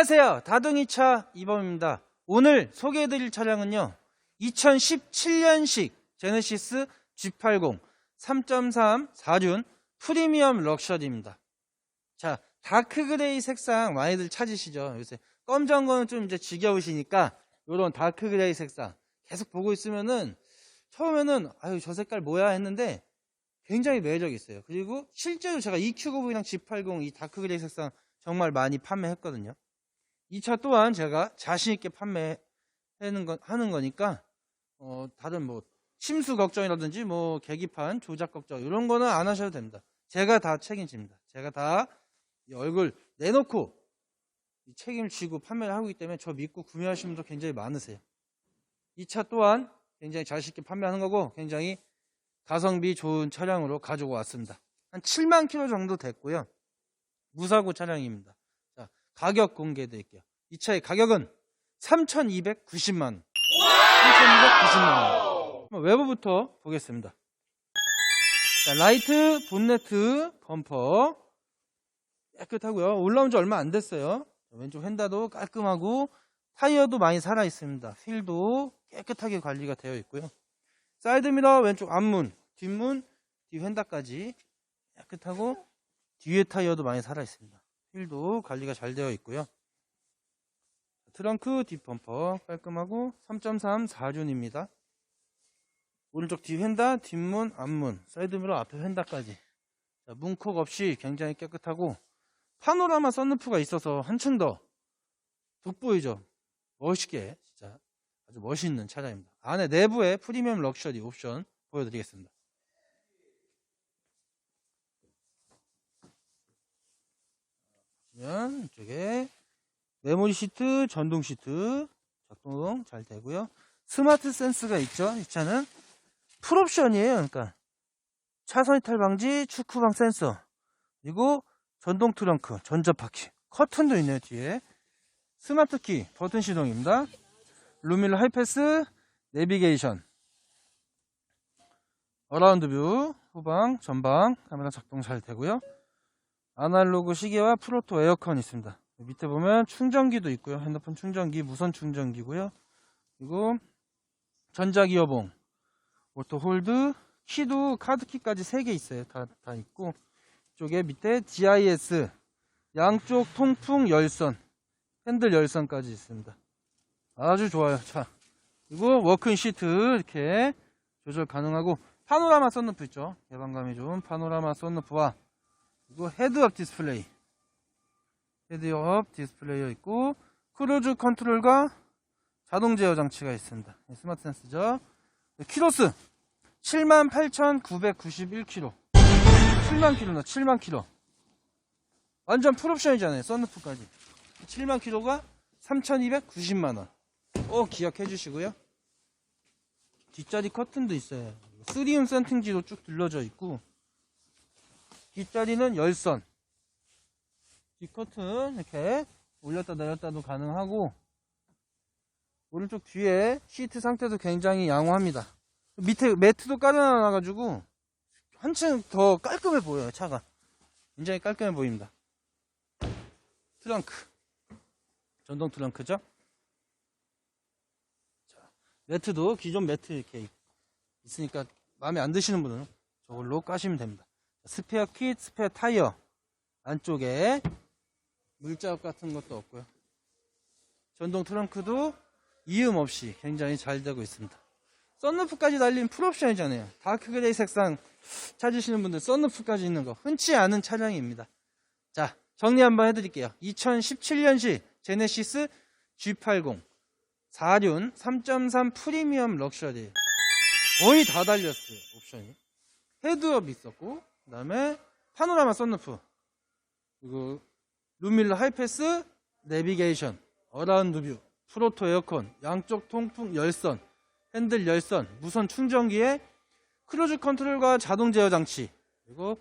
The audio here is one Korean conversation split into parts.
안녕하세요. 다둥이차 이범입니다. 오늘 소개해드릴 차량은요. 2017년식 제네시스 G80 3.3 4륜 프리미엄 럭셔리입니다. 자, 다크 그레이 색상 많이들 찾으시죠? 요새 검정 거는 좀 이제 지겨우시니까 요런 다크 그레이 색상 계속 보고 있으면은 처음에는 아유 저 색깔 뭐야 했는데 굉장히 매력 있어요. 그리고 실제로 제가 EQ9V랑 G80 이 다크 그레이 색상 정말 많이 판매했거든요. 이 차 또한 제가 자신 있게 판매하는 건 하는 거니까 어 다른 뭐 침수 걱정이라든지 뭐 계기판 조작 걱정 이런 거는 안 하셔도 됩니다. 제가 다 책임집니다. 제가 다이 얼굴 내놓고 이 책임을 지고 판매를 하고 있기 때문에 저 믿고 구매하시는 분도 굉장히 많으세요. 이 차 또한 굉장히 자신 있게 판매하는 거고 굉장히 가성비 좋은 차량으로 가지고 왔습니다. 한 7만 킬로 정도 됐고요. 무사고 차량입니다. 자, 가격 공개해 드릴게요. 이 차의 가격은 3,290만 원. 3,290만 원. 외부부터 보겠습니다. 자, 라이트, 본네트, 범퍼 깨끗하고요. 올라온 지 얼마 안 됐어요. 왼쪽 휀다도 깔끔하고 타이어도 많이 살아 있습니다. 휠도 깨끗하게 관리가 되어 있고요. 사이드미러 왼쪽 앞문, 뒷문, 뒤 휀다까지 깨끗하고 뒤에 타이어도 많이 살아 있습니다. 휠도 관리가 잘 되어 있고요. 트렁크 뒷범퍼 깔끔하고 3.3 4륜입니다. 오른쪽 뒤 휀다, 뒷문, 앞문, 사이드미러 앞에 휀다까지 자, 문콕 없이 굉장히 깨끗하고 파노라마 썬루프가 있어서 한층 더 돋보이죠. 멋있게 진짜 아주 멋있는 차량입니다. 안에 내부에 프리미엄 럭셔리 옵션 보여드리겠습니다. 보시면 이쪽에 메모리 시트, 전동 시트 작동 잘 되고요. 스마트 센스가 있죠. 이 차는 풀옵션이에요. 그러니까 차선 이탈 방지, 축구방 센서 그리고 전동 트렁크, 전자 바퀴, 커튼도 있네요 뒤에. 스마트 키, 버튼 시동입니다. 루밀러 하이패스, 내비게이션, 어라운드 뷰, 후방, 전방, 카메라 작동 잘 되고요. 아날로그 시계와 프로토 에어컨 있습니다. 밑에 보면 충전기도 있고요. 핸드폰 충전기, 무선 충전기고요. 그리고 전자기 어봉, 오토 홀드, 키도 카드키까지 3개 있어요. 다, 다 있고. 쪽에 밑에 GIS, 양쪽 통풍 열선, 핸들 열선까지 있습니다. 아주 좋아요. 자, 그리고 워크인 시트 이렇게 조절 가능하고 파노라마 썬루프 있죠. 개방감이 좋은 파노라마 썬루프와 그리고 헤드업 디스플레이, 헤드업 디스플레이어 있고 크루즈 컨트롤과 자동 제어 장치가 있습니다. 스마트 센스죠. 키로수 78,991km. 7만 킬로나 7만 킬로. 완전 풀옵션이잖아요. 썬루프까지. 7만 킬로가 3,290만 원. 꼭 기억해 주시고요. 뒷자리 커튼도 있어요. 3음 센팅지로 쭉 둘러져 있고 뒷자리는 열선. 뒷커튼 이렇게 올렸다 내렸다도 가능하고 오른쪽 뒤에 시트 상태도 굉장히 양호합니다. 밑에 매트도 깔아놔가지고 한층 더 깔끔해 보여요 차가. 굉장히 깔끔해 보입니다. 트렁크. 전동 트렁크죠? 자, 매트도 기존 매트 이렇게 있으니까 마음에 안 드시는 분은 저걸로 까시면 됩니다 스페어 킷 스페어 타이어 안쪽에 물자국 같은 것도 없고요 전동 트렁크도 이음 없이 굉장히 잘 되고 있습니다 썬루프까지 달린 풀옵션이잖아요. 다크 그레이 색상 찾으시는 분들 썬루프까지 있는 거 흔치 않은 차량입니다. 자, 정리 한번 해드릴게요. 2017년식 제네시스 G80 4륜 3.3 프리미엄 럭셔리 거의 다 달렸어요. 옵션이. 헤드업 있었고 그 다음에 파노라마 썬루프 그리고 루밀러 하이패스 내비게이션 어라운드 뷰 프로토 에어컨 양쪽 통풍 열선 핸들 열선, 무선 충전기에 크루즈 컨트롤과 자동 제어 장치, 그리고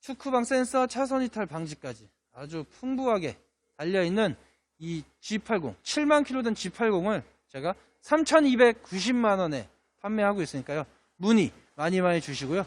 축구방 센서, 차선 이탈 방지까지 아주 풍부하게 달려있는 이 G80, 7만 킬로 된 G80을 제가 3,290만 원에 판매하고 있으니까요. 문의 많이 많이 주시고요.